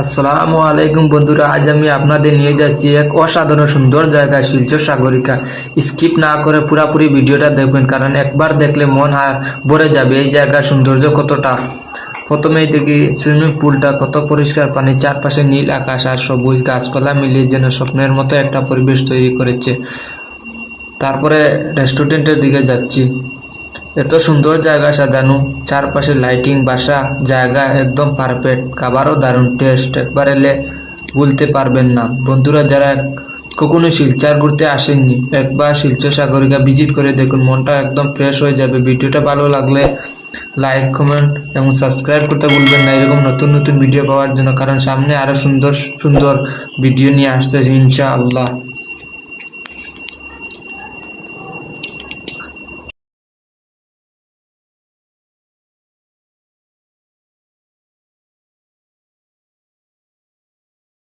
আসসালামু আলাইকুম বন্ধুরা, আজ আমি আপনাদের নিয়ে যাচ্ছি এক অসাধারণ সুন্দর জায়গা, শিলচর সাগরিকা। স্কিপ না করে পুরাপুরি ভিডিওটা দেখবেন, কারণ একবার দেখলে মন ভরে যাবে এই জায়গার সৌন্দর্য কতটা। প্রথমেই দেখি সুইমিং পুলটা কত পরিষ্কার পানি চারপাশে নীল আকাশ আর সবুজ গাছপালা মিলিয়ে যেন স্বপ্নের মতো একটা পরিবেশ তৈরি করেছে। তারপরে রেস্টুরেন্টের দিকে যাচ্ছি। এত সুন্দর জায়গা সাজানো, চারপাশে লাইটিং বাসা, জায়গা একদম পারফেক্ট খাবারও দারুণ টেস্ট একবার এলে বলতে পারবেন না। বন্ধুরা, যারা কখনো শিলচর ঘুরতে আসেননি, একবার শিলচর সাগরিকা ভিজিট করে দেখুন, মনটা একদম ফ্রেশ হয়ে যাবে। ভিডিওটা ভালো লাগলে লাইক কমেন্ট এবং সাবস্ক্রাইব করতে ভুলবেন না। এরকম নতুন নতুন ভিডিও পাওয়ার জন্য, কারণ সামনে আরও সুন্দর সুন্দর ভিডিও নিয়ে আসতেছে, ইনশাআল্লাহ।